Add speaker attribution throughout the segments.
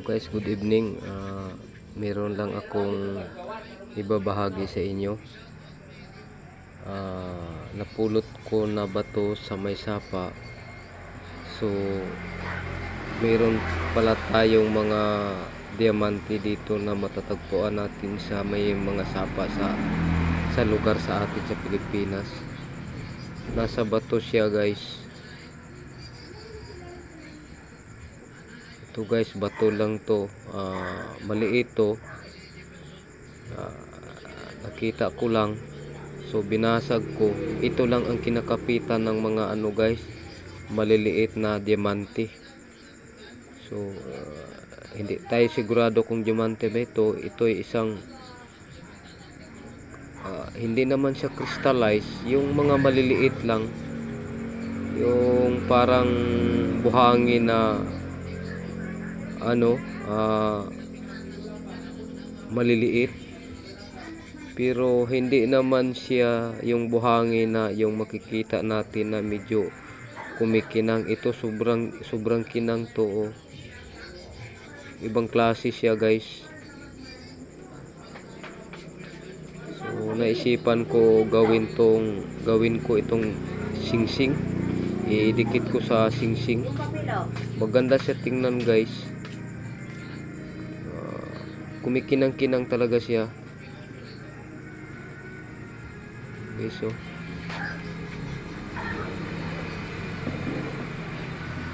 Speaker 1: Guys, good evening. Ah, meron lang akong ibabahagi sa inyo. Ah, napulot ko na bato sa may sapa. So, meron pala tayong mga diamante dito na matatagpuan natin sa may mga sapa sa sa lugar sa atin sa Pilipinas. Nasa bato siya guys. Ito guys, bato lang to. Ah, maliit to. Ah, nakita ko lang. So binasag ko. Ito lang ang kinakapitan ng mga ano guys, maliliit na diamante. So ah, hindi tayo sigurado kung diamante ba ito. Ito ay isang ah, hindi naman siya crystallize, yung mga maliliit lang. Yung parang buhangin na ano ah, maliliit. Pero hindi naman siya yung buhangin na yung makikita natin na medyo kumikinang. Ito sobrang sobrang kinang to oh. ibang klase siya guys. So naisipan ko gawin tong gawin ko itong singsing. Idikit ko sa singsing. Maganda siya tingnan guys kumikinang-kinang talaga siya. Guys oh.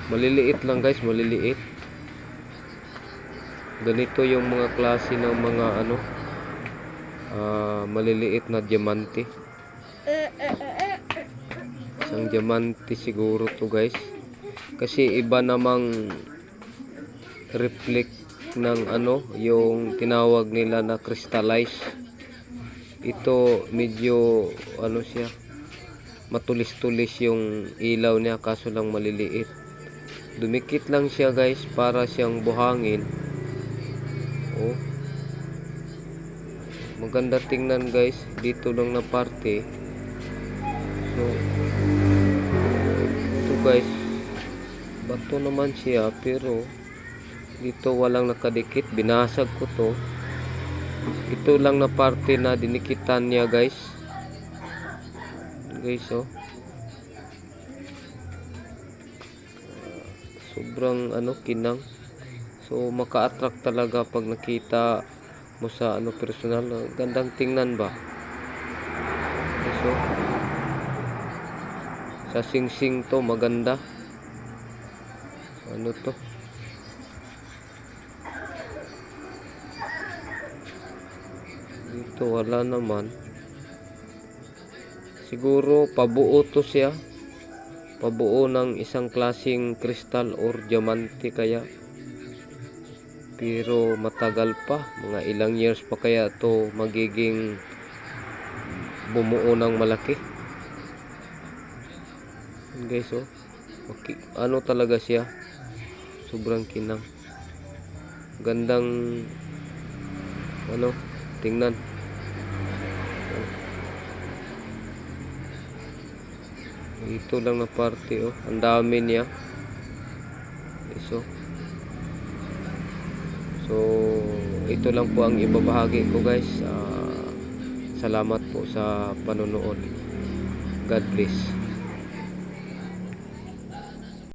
Speaker 1: Maliliit lang guys maliliit. Ganito yung mga klase ng mga ano ah, maliliit na diamante. Isang diamante siguro to guys. Kasi iba namang reflect ng ano yung tinawag nila na crystallize. Ito medyo ano siya matulis-tulis yung ilaw niya kaso lang maliliit. Dumikit lang siya guys para siyang buhangin. Oh. Maganda tingnan guys dito lang na parte. So ito guys bato naman siya pero dito walang nakadikit. Binasag ko to. Ito lang na parte na dinikitan niya guys. Guys oh. Sobrang ano kinang. So maka-attract talaga pag nakita mo sa ano personal. Gandang tingnan ba? Guys oh. Sa singsing to maganda. Ano to dito wala naman. Siguro pabuo to siya. Pabuo ng isang klasing kristal or diamante kaya. Pero matagal pa. Mga ilang years pa kaya to magiging bumuo ng malaki. Guys oh. Maki- ano talaga siya? Sobrang kinang. Gandang ano tingnan ito lang na parte oh. Ang dami niya. So so ito lang po ang ibabahagi ko guys. Ah, salamat po sa panonood. God bless